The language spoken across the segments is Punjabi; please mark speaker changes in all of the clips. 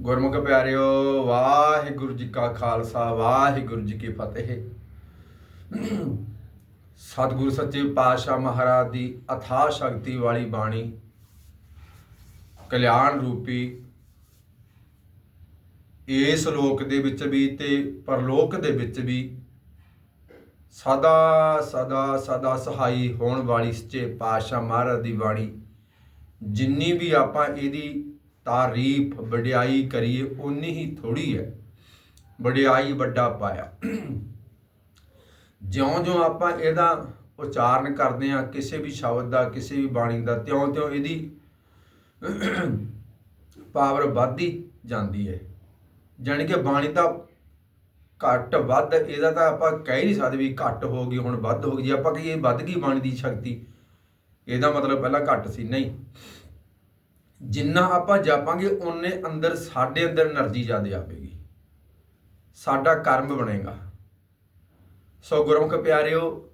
Speaker 1: ਗੁਰਮੁਖ ਪਿਆਰਿਓ, ਵਾਹਿਗੁਰੂ ਜੀ ਕਾ ਖਾਲਸਾ, ਵਾਹਿਗੁਰੂ ਜੀ ਕੀ ਫਤਿਹ। ਸਤਿਗੁਰੂ ਸੱਚੇ ਪਾਤਸ਼ਾਹ ਮਹਾਰਾਜ ਦੀ ਅਥਾ ਸ਼ਕਤੀ ਵਾਲੀ ਬਾਣੀ, ਕਲਿਆਣ ਰੂਪੀ, ਇਸ ਲੋਕ ਦੇ ਵਿੱਚ ਵੀ ਤੇ ਪਰਲੋਕ ਦੇ ਵਿੱਚ ਵੀ ਸਦਾ ਸਦਾ ਸਦਾ ਸਹਾਈ ਹੋਣ ਵਾਲੀ ਸੱਚੇ ਪਾਤਸ਼ਾਹ ਮਹਾਰਾਜ ਦੀ ਬਾਣੀ, ਜਿੰਨੀ ਵੀ ਆਪਾਂ ਇਹਦੀ ਤਾਰੀਫ, ਵਡਿਆਈ ਕਰੀਏ ਉਨੀ ਹੀ ਥੋੜੀ ਹੈ। ਵਡਿਆਈ ਵੱਡਾ ਪਾਇਆ। ਜਿਉਂ-ਜਿਉਂ ਆਪਾਂ ਇਹਦਾ ਉਚਾਰਨ ਕਰਦੇ ਆ ਕਿਸੇ ਵੀ ਸ਼ਬਦ ਦਾ, ਕਿਸੇ ਵੀ ਬਾਣੀ ਦਾ, ਤਿਉਂ-ਤਿਉਂ ਇਹਦੀ ਪਾਵਰ ਵੱਧਦੀ ਜਾਂਦੀ ਹੈ। ਜਾਣੀ ਕਿ ਬਾਣੀ ਦਾ ਘੱਟ ਵੱਧ, ਇਹਦਾ ਤਾਂ ਆਪਾਂ ਕਹਿ ਨਹੀਂ ਸਕਦੇ ਵੀ ਘੱਟ ਹੋ ਗਈ, ਹੁਣ ਵੱਧ ਹੋ ਗਈ। ਜੇ ਆਪਾਂ ਕਹੀਏ ਵੱਧ ਗਈ ਬਾਣੀ ਦੀ ਸ਼ਕਤੀ, ਇਹਦਾ ਮਤਲਬ ਪਹਿਲਾਂ ਘੱਟ ਸੀ, ਨਹੀਂ। ਜਿੰਨਾ ਆਪਾਂ ਜਾਪਾਂਗੇ ਉਹਨੇ ਅੰਦਰ, ਸਾਡੇ ਅੰਦਰ એનર્ਜੀ ਜ਼ਿਆਦਾ ਆਵੇਗੀ ਸਾਡਾ ਕਰਮ ਬਣੇਗਾ। ਸੋ ਗੁਰਮੁਖ ਪਿਆਰਿਓ,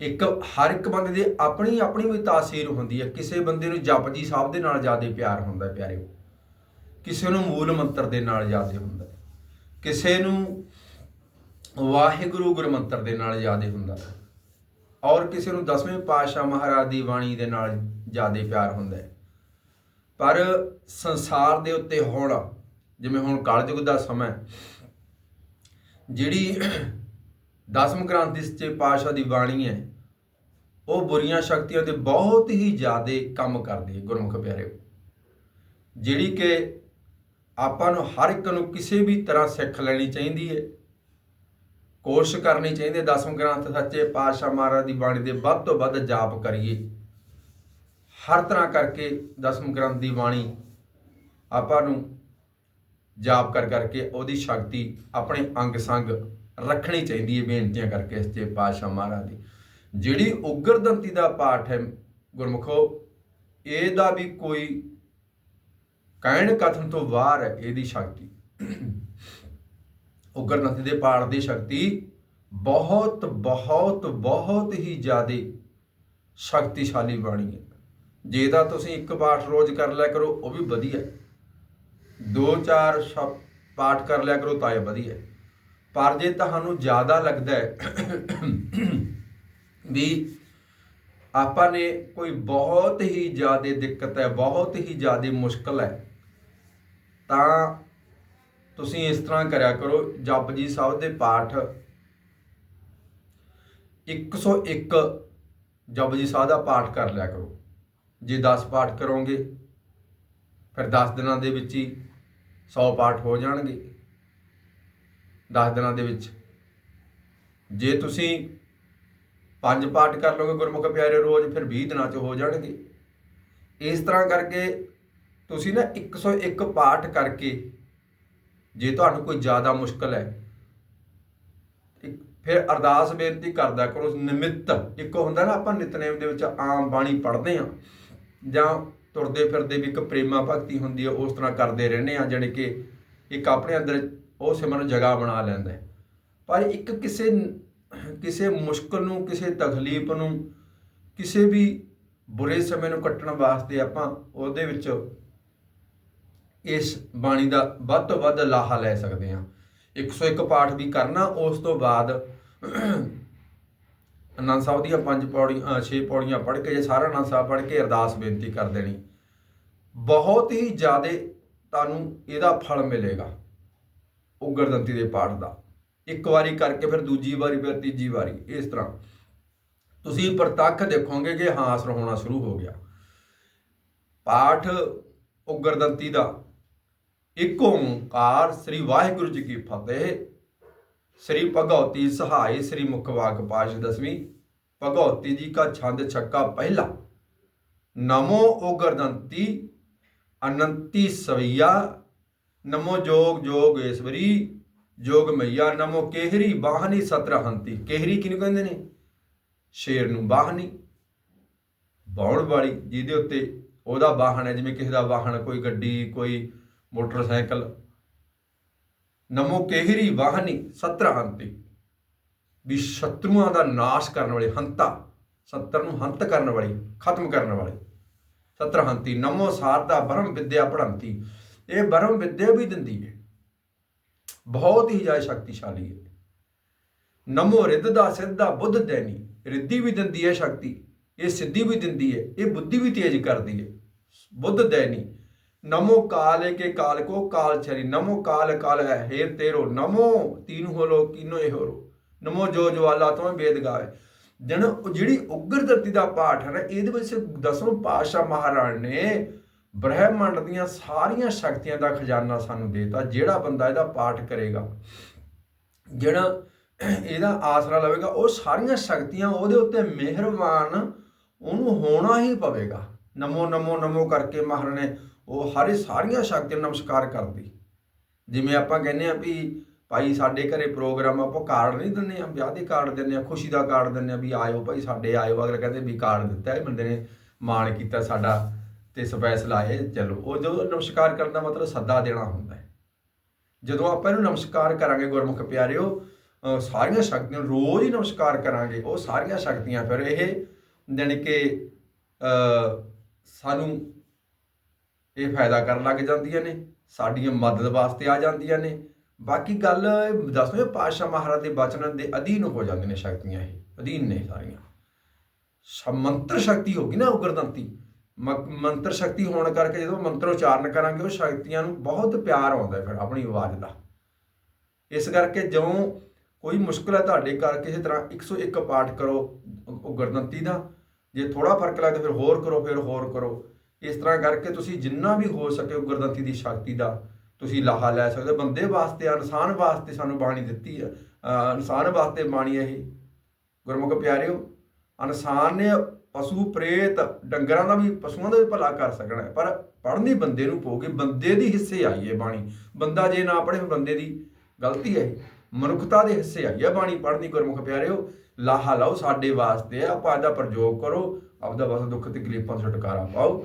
Speaker 1: ਇੱਕ, ਹਰ ਇੱਕ ਬੰਦੇ ਦੀ ਆਪਣੀ ਆਪਣੀ ਵੀ ਤਾਸੀਰ ਹੁੰਦੀ ਹੈ। ਕਿਸੇ ਬੰਦੇ ਨੂੰ ਜਪਜੀ ਸਾਹਿਬ ਦੇ ਨਾਲ ਜ਼ਿਆਦਾ ਪਿਆਰ ਹੁੰਦਾ ਹੈ ਪਿਆਰਿਓ। ਕਿਸੇ ਨੂੰ ਮੂਲ ਮੰਤਰ ਦੇ ਨਾਲ ਜ਼ਿਆਦਾ ਹੁੰਦਾ ਕਿਸੇ ਨੂੰ ਵਾਹਿਗੁਰੂ ਗੁਰਮੰਤਰ ਦੇ ਨਾਲ ਜ਼ਿਆਦਾ ਹੁੰਦਾ ਔਰ ਕਿਸੇ ਨੂੰ ਦਸਵੇਂ ਪਾਤਸ਼ਾਹ ਮਹਾਰਾਜ ਦੀ ਬਾਣੀ ਦੇ ਨਾਲ ਜ਼ਿਆਦਾ ਪਿਆਰ ਹੁੰਦਾ ਹੈ। ਪਰ ਸੰਸਾਰ ਦੇ ਉੱਤੇ ਹੁਣ ਜਿਵੇਂ ਹੁਣ ਕਲਯੁਗ ਦਾ ਸਮਾਂ ਜਿਹੜੀ ਦਸਮ ਕ੍ਰਾਂਤੀ ਸੱਚੇ ਪਾਤਸ਼ਾਹ ਦੀ ਬਾਣੀ ਹੈ, ਉਹ ਬੁਰੀਆਂ ਸ਼ਕਤੀਆਂ ਤੇ ਬਹੁਤ ਹੀ ਜ਼ਿਆਦਾ ਕੰਮ ਕਰਦੀ ਹੈ, ਗੁਰਮੁਖ ਪਿਆਰੇ ਜਿਹੜੀ ਕਿ ਆਪਾਂ ਨੂੰ ਹਰ ਇੱਕ ਨੂੰ ਕਿਸੇ ਵੀ ਤਰ੍ਹਾਂ ਸਿੱਖ ਲੈਣੀ ਚਾਹੀਦੀ ਹੈ ਕੋਸ਼ਿਸ਼ ਕਰਨੀ ਚਾਹੀਦੀ ਹੈ, ਦਸਮ ਗ੍ਰੰਥ ਸੱਚੇ ਪਾਤਸ਼ਾਹ ਮਹਾਰਾਜ ਦੀ ਬਾਣੀ ਦੇ ਵੱਧ ਤੋਂ ਵੱਧ ਜਾਪ ਕਰੀਏ। ਹਰ ਤਰ੍ਹਾਂ ਕਰਕੇ ਦਸਮ ਗ੍ਰੰਥ ਦੀ ਬਾਣੀ ਆਪਾਂ ਨੂੰ ਜਾਪ ਕਰ ਕਰਕੇ ਉਹਦੀ ਸ਼ਕਤੀ ਆਪਣੇ ਅੰਗ ਸੰਗ ਰੱਖਣੀ ਚਾਹੀਦੀ ਹੈ, ਬੇਨਤੀਆਂ ਕਰਕੇ ਸੱਚੇ ਪਾਤਸ਼ਾਹ ਮਹਾਰਾਜ ਦੀ। ਜਿਹੜੀ ਉਗਰਦੰਤੀ ਦਾ ਪਾਠ ਹੈ, ਗੁਰਮੁਖੋ, ਇਹਦਾ ਵੀ ਕੋਈ ਕਹਿਣ ਕਥਨ ਤੋਂ ਬਾਹਰ ਹੈ, ਇਹਦੀ ਸ਼ਕਤੀ। ਉਗਰਨਥ ਦੇ ਪਾਠ ਦੀ ਸ਼ਕਤੀ ਬਹੁਤ ਬਹੁਤ ਬਹੁਤ ਹੀ ਜ਼ਿਆਦਾ ਸ਼ਕਤੀਸ਼ਾਲੀ ਬਾਣੀ ਹੈ। ਜੇ ਤਾਂ ਤੁਸੀਂ ਇੱਕ ਪਾਠ ਰੋਜ਼ ਕਰ ਲਿਆ ਕਰੋ, ਉਹ ਵੀ ਵਧੀਆ ਦੋ, ਚਾਰ ਸ਼ਬ, ਪਾਠ ਕਰ ਲਿਆ ਕਰੋ, ਤਾਂ ਇਹ ਵਧੀਆ ਪਰ ਜੇ ਤੁਹਾਨੂੰ ਜ਼ਿਆਦਾ ਲੱਗਦਾ ਹੈ ਵੀ ਆਪਾਂ ਨੇ ਕੋਈ ਬਹੁਤ ਹੀ ਜ਼ਿਆਦਾ ਦਿੱਕਤ ਹੈ, ਬਹੁਤ ਹੀ ਜ਼ਿਆਦਾ ਮੁਸ਼ਕਲ ਹੈ, ਤਾਂ ਤੁਸੀਂ ਇਸ ਤਰ੍ਹਾਂ ਕਰਿਆ ਕਰੋ ਜਪਜੀ ਸਾਹਿਬ ਦੇ ਪਾਠ 101 ਜਪਜੀ ਸਾਹਿਬ ਦਾ ਪਾਠ ਕਰ ਲਿਆ ਕਰੋ। ਜੇ 10 ਪਾਠ ਕਰੋਗੇ, ਫਿਰ 10 ਦਿਨਾਂ ਦੇ ਵਿੱਚ ਹੀ 100 ਪਾਠ ਹੋ ਜਾਣਗੇ। 10 ਦਿਨਾਂ ਦੇ ਵਿੱਚ। ਜੇ ਤੁਸੀਂ ਪੰਜ ਪਾਠ ਕਰ ਲਓਗੇ ਗੁਰਮੁਖ ਪਿਆਰੇ, ਰੋਜ਼ ਫਿਰ 20 ਦਿਨਾਂ 'ਚ ਹੋ ਜਾਣਗੇ। ਇਸ ਤਰ੍ਹਾਂ ਕਰਕੇ ਤੁਸੀਂ ਨਾ 101 ਪਾਠ ਕਰਕੇ ਜੇ ਤੁਹਾਨੂੰ ਕੋਈ ਜ਼ਿਆਦਾ ਮੁਸ਼ਕਲ ਹੈ, ਇੱਕ- ਫਿਰ ਅਰਦਾਸ ਬੇਨਤੀ ਕਰਦਾ ਕਰੋ, ਨਿਮਿਤ ਇੱਕ ਹੁੰਦਾ ਨਾ, ਆਪਾਂ ਨਿਤਨੇਮ ਦੇ ਵਿੱਚ ਆਮ ਬਾਣੀ ਪੜ੍ਹਦੇ ਆ ਜਾਂ ਤੁਰਦੇ ਫਿਰਦੇ ਵੀ ਇੱਕ ਪ੍ਰੇਮਾ ਭਗਤੀ ਹੁੰਦੀ ਹੈ, ਉਸ ਤਰ੍ਹਾਂ ਕਰਦੇ ਰਹਿੰਦੇ ਆ ਜਾਣੀ ਕਿ ਇੱਕ ਆਪਣੇ ਅੰਦਰ ਉਹ ਸਿਮਰਨ ਜਗ੍ਹਾ ਬਣਾ ਲੈਂਦਾ ਪਰ ਇੱਕ ਕਿਸੇ ਕਿਸੇ ਮੁਸ਼ਕਲ ਨੂੰ, ਕਿਸੇ ਤਕਲੀਫ ਨੂੰ, ਕਿਸੇ ਵੀ ਬੁਰੇ ਸਮੇਂ ਨੂੰ ਕੱਟਣ ਵਾਸਤੇ ਆਪਾਂ ਉਹਦੇ ਵਿੱਚ ਇਸ ਬਾਣੀ ਦਾ ਵੱਧ ਤੋਂ ਵੱਧ ਲਾਹਾ ਲੈ ਸਕਦੇ ਹਾਂ। 101 ਪਾਠ ਵੀ ਕਰਨਾ, ਉਸ ਤੋਂ ਬਾਅਦ ਅਨੰਦ ਸਾਹਿਬ ਦੀਆਂ ਪੰਜ ਪੌੜੀਆਂ ਛੇ ਪੌੜੀਆਂ ਪੜ੍ਹ ਕੇ ਜੇ ਸਾਰਾ ਅਨੰਦ ਸਾਹਿਬ ਪੜ੍ਹ ਕੇ ਅਰਦਾਸ ਬੇਨਤੀ ਕਰ ਦੇਣੀ। ਬਹੁਤ ਹੀ ਜ਼ਿਆਦਾ ਤੁਹਾਨੂੰ ਇਹਦਾ ਫਲ ਮਿਲੇਗਾ ਉਗਰਦੰਤੀ ਦੇ ਪਾਠ ਦਾ। ਇੱਕ ਵਾਰੀ ਕਰਕੇ ਫਿਰ ਦੂਜੀ ਵਾਰੀ, ਫਿਰ ਤੀਜੀ ਵਾਰੀ, ਇਸ ਤਰ੍ਹਾਂ। ਤੁਸੀਂ ਪ੍ਰਤੱਖ ਦੇਖੋਗੇ ਕਿ ਹਾਂ ਅਸਰ ਹੋਣਾ ਸ਼ੁਰੂ ਹੋ ਗਿਆ। ਪਾਠ ਉਗਰਦੰਤੀ ਦਾ ਇੱਕ ਓੰਕਾਰ ਸ੍ਰੀ ਵਾਹਿਗੁਰੂ ਜੀ ਕੀ ਫਤਿਹ। ਸ੍ਰੀ ਭਗਉਤੀ ਸਹਾਈ ਸ੍ਰੀ ਮੁਖਵਾਕ ਪਾਸ਼ ਦਸਵੀਂ। ਭਗਉਤੀ ਜੀ ਕਾ ਛੰਦ ਛੱਕਾ ਪਹਿਲਾ। ਨਮੋ ਉਗਰਦੰਤੀ ਅਨੰਤੀ ਸਵਈਆ। ਨਮੋ ਜੋਗ ਜੋਗੇਸ਼ਵਰੀ ਜੋਗ ਮਈਆ ਨਮੋ ਕੇਹਰੀ ਬਾਹਨੀ ਸਤਰਹੰਤੀ। ਕੇਹਰੀ ਕਿਹਨੂੰ ਕਹਿੰਦੇ ਨੇ? ਸ਼ੇਰ ਨੂੰ ਬਾਹਨੀ। ਬਾਉਣ ਵਾਲੀ ਜਿਹਦੇ ਉੱਤੇ ਉਹਦਾ ਵਾਹਨ ਹੈ, ਜਿਵੇਂ ਕਿਸੇ ਦਾ ਵਾਹਨ ਕੋਈ ਗੱਡੀ, ਕੋਈ ਮੋਟਰਸਾਈਕਲ। ਨਮੋ ਕੇਹਰੀ ਵਾਹਨੀ ਸਤਰਹੰਤੀ ਵੀ ਸ਼ਤਰੂਆਂ ਦਾ ਨਾਸ਼ ਕਰਨ ਵਾਲੇ, ਹੰਤਾ, ਸੱਤਰ ਨੂੰ ਹੰਤ ਕਰਨ ਵਾਲੀ, ਖਤਮ ਕਰਨ ਵਾਲੀ। ਸਤਰਹੰਤੀ ਨਮੋ ਸਾਰਦਾ ਬ੍ਰਹਮ ਵਿਦਿਆ ਪੜ੍ਹੰਤੀ। ਇਹ ਬ੍ਰਹਮ ਵਿਦਿਆ ਵੀ ਦਿੰਦੀ ਹੈ ਬਹੁਤ ਹੀ ਜ਼ਿਆਦਾ ਸ਼ਕਤੀਸ਼ਾਲੀ ਹੈ ਨਮੋ ਰਿੱਧ ਦਾ ਸਿੱਧਾ ਬੁੱਧ ਦੇਨੀ। ਰਿੱਧੀ ਵੀ ਦਿੰਦੀ ਹੈ ਸ਼ਕਤੀ। ਇਹ ਸਿੱਧੀ ਵੀ ਦਿੰਦੀ ਹੈ ਇਹ ਬੁੱਧੀ ਵੀ ਤੇਜ਼ ਕਰਦੀ ਹੈ ਬੁੱਧ ਦੇਨੀ। ਨਮੋ ਕਾਲ ਕੇ ਕਾਲ ਕੋ ਕਾਲ ਚਰੀ, ਨਮੋ ਕਾਲ ਕਾਲ ਹੈ ਹੇਰ ਤੇਰੋ, ਨਮੋ ਤੀਨ ਹੋਲੋ ਕੀਨੋ ਨਮੋ ਜੋ ਜਵਾਲਾ ਤੋਂ ਵੇਦ ਗਾਵੇ। ਜਨ ਜਿਹੜੀ ਉਗਰ ਧਰਤੀ ਦਾ ਪਾਠ ਹੈ ਨਾ, ਇਹਦੇ ਵਿੱਚ ਦਸਵੇਂ ਪਾਤਸ਼ਾਹ ਮਹਾਰਾਜ ਨੇ ਬ੍ਰਹਿਮੰਡ ਦੀਆਂ ਸਾਰੀਆਂ ਸ਼ਕਤੀਆਂ ਦਾ ਖਜ਼ਾਨਾ ਸਾਨੂੰ ਦੇਤਾ, ਜਿਹੜਾ ਬੰਦਾ ਇਹਦਾ ਪਾਠ ਕਰੇਗਾ। ਜਿਹੜਾ ਇਹਦਾ ਆਸਰਾ ਲਵੇਗਾ, ਉਹ ਸਾਰੀਆਂ ਸ਼ਕਤੀਆਂ ਉਹਦੇ ਉੱਤੇ ਮਿਹਰਬਾਨ, ਉਹਨੂੰ ਹੋਣਾ ਹੀ ਪਵੇਗਾ। ਨਮੋ ਨਮੋ ਨਮੋ ਕਰਕੇ ਮਹਾਰਾਜ ਨੇ ਉਹ ਹਰ ਸਾਰੀਆਂ ਸ਼ਕਤੀਆਂ ਨੂੰ ਨਮਸਕਾਰ ਕਰਦੀ। ਜਿਵੇਂ ਆਪਾਂ ਕਹਿੰਦੇ ਆ ਵੀ ਭਾਈ ਸਾਡੇ ਘਰੇ ਪ੍ਰੋਗਰਾਮ ਆਪਾਂ ਕਾਰਡ ਨਹੀਂ ਦਿੰਦੇ ਆ ਵਿਆਹ ਦੇ ਕਾਰਡ ਦਿੰਦੇ ਆ ਖੁਸ਼ੀ ਦਾ ਕਾਰਡ ਦਿੰਦੇ ਆ ਵੀ ਆਇਓ ਭਾਈ, ਸਾਡੇ ਆਇਓ, ਅਗਲੇ ਕਹਿੰਦੇ ਵੀ ਕਾਰਡ ਦਿੱਤਾ ਇਹ ਬੰਦੇ ਨੇ, ਮਾਣ ਕੀਤਾ ਸਾਡਾ ਤੇ ਸਪੈਸ਼ਲ ਆਏ ਚਲੋ, ਉਹ ਜਦੋਂ ਨਮਸਕਾਰ ਕਰਨ ਦਾ ਮਤਲਬ ਸੱਦਾ ਦੇਣਾ ਹੁੰਦਾ ਹੈ। ਜਦੋਂ ਆਪਾਂ ਇਹਨੂੰ ਨਮਸਕਾਰ ਕਰਾਂਗੇ ਗੁਰਮੁਖ ਪਿਆਰਿਓ, ਅਹ ਸਾਰੀਆਂ ਸ਼ਕਤੀਆਂ ਰੋਜ਼ ਹੀ ਨਮਸਕਾਰ ਕਰਾਂਗੇ, ਉਹ ਸਾਰੀਆਂ ਸ਼ਕਤੀਆਂ ਫਿਰ ਇਹ ਜਾਣੀ ਕਿ ਸਾਨੂੰ ਇਹ ਫਾਇਦਾ ਕਰਨ ਲੱਗ ਜਾਂਦੀਆਂ ਨੇ, ਸਾਡੀਆਂ ਮਦਦ ਵਾਸਤੇ ਆ ਜਾਂਦੀਆਂ ਨੇ। ਬਾਕੀ ਗੱਲ ਦਸਵੇਂ ਪਾਤਸ਼ਾਹ ਮਹਾਰਾਜ ਦੇ ਬਚਨਾਂ ਦੇ ਅਧੀਨ ਹੋ ਜਾਂਦੇ ਨੇ ਸ਼ਕਤੀਆਂ ਇਹ, ਅਧੀਨ ਨੇ ਸਾਰੀਆਂ। ਸ਼- ਮੰਤਰ ਸ਼ਕਤੀ ਹੋਗੀ ਨਾ ਉਗਰਦੰਤੀ ਮੰਤਰ ਸ਼ਕਤੀ ਹੋਣ ਕਰਕੇ ਜਦੋਂ ਮੰਤਰ ਉਚਾਰਨ ਕਰਾਂਗੇ, ਉਹ ਸ਼ਕਤੀਆਂ ਨੂੰ ਬਹੁਤ ਪਿਆਰ ਆਉਂਦਾ ਫਿਰ ਆਪਣੀ ਆਵਾਜ਼ ਦਾ। ਇਸ ਕਰਕੇ ਜਦੋਂ ਕੋਈ ਮੁਸ਼ਕਲ ਹੈ ਤੁਹਾਡੇ ਘਰ ਕਿਸੇ ਤਰ੍ਹਾਂ 101 ਪਾਠ ਕਰੋ ਉਗਰਦੰਤੀ ਦਾ, ਜੇ ਥੋੜਾ ਫ਼ਰਕ ਲੱਗਦਾ ਫਿਰ ਹੋਰ ਕਰੋ, ਫਿਰ ਹੋਰ ਕਰੋ। ਇਸ ਤਰ੍ਹਾਂ ਕਰਕੇ ਤੁਸੀਂ ਜਿੰਨਾ ਵੀ ਹੋ ਸਕੇ ਗੁਰਦੰਤੀ ਦੀ ਸ਼ਕਤੀ ਦਾ ਤੁਸੀਂ ਲਾਹਾ ਲੈ ਸਕਦੇ ਹੋ। ਬੰਦੇ ਵਾਸਤੇ ਇਨਸਾਨ ਵਾਸਤੇ ਸਾਨੂੰ ਬਾਣੀ ਦਿੱਤੀ ਹੈ। ਇਨਸਾਨ ਵਾਸਤੇ ਬਾਣੀ ਇਹ। ਗੁਰਮੁਖ ਪਿਆਰਿਓ ਇਨਸਾਨ ਨੇ ਪਸ਼ੂ ਪ੍ਰੇਤ ਡੰਗਰਾਂ ਦਾ ਵੀ ਪਸ਼ੂਆਂ ਦਾ ਵੀ ਭਲਾ ਕਰ ਸਕਣਾ ਪਰ ਪੜ੍ਹਨੀ ਬੰਦੇ ਨੂੰ ਪਊਗੀ ਬੰਦੇ ਦੀ ਹਿੱਸੇ ਆਈ ਹੈ ਬਾਣੀ। ਬੰਦਾ ਜੇ ਨਾ ਪੜ੍ਹੇ ਬੰਦੇ ਦੀ ਗਲਤੀ ਹੈ ਮਨੁੱਖਤਾ ਦੇ ਹਿੱਸੇ ਆਈ ਹੈ ਬਾਣੀ ਪੜ੍ਹਨੀ ਗੁਰਮੁਖ ਪਿਆਰਿਓ। ਲਾਹਾ ਲਾਓ ਸਾਡੇ ਵਾਸਤੇ ਹੈ, ਆਪਾਂ ਇਹਦਾ ਪ੍ਰਯੋਗ ਕਰੋ। ਆਪਦਾ ਬਸ ਦੁੱਖ ਤਕਲੀਫਾਂ ਤੋਂ ਛੁਟਕਾਰਾ ਪਾਓ।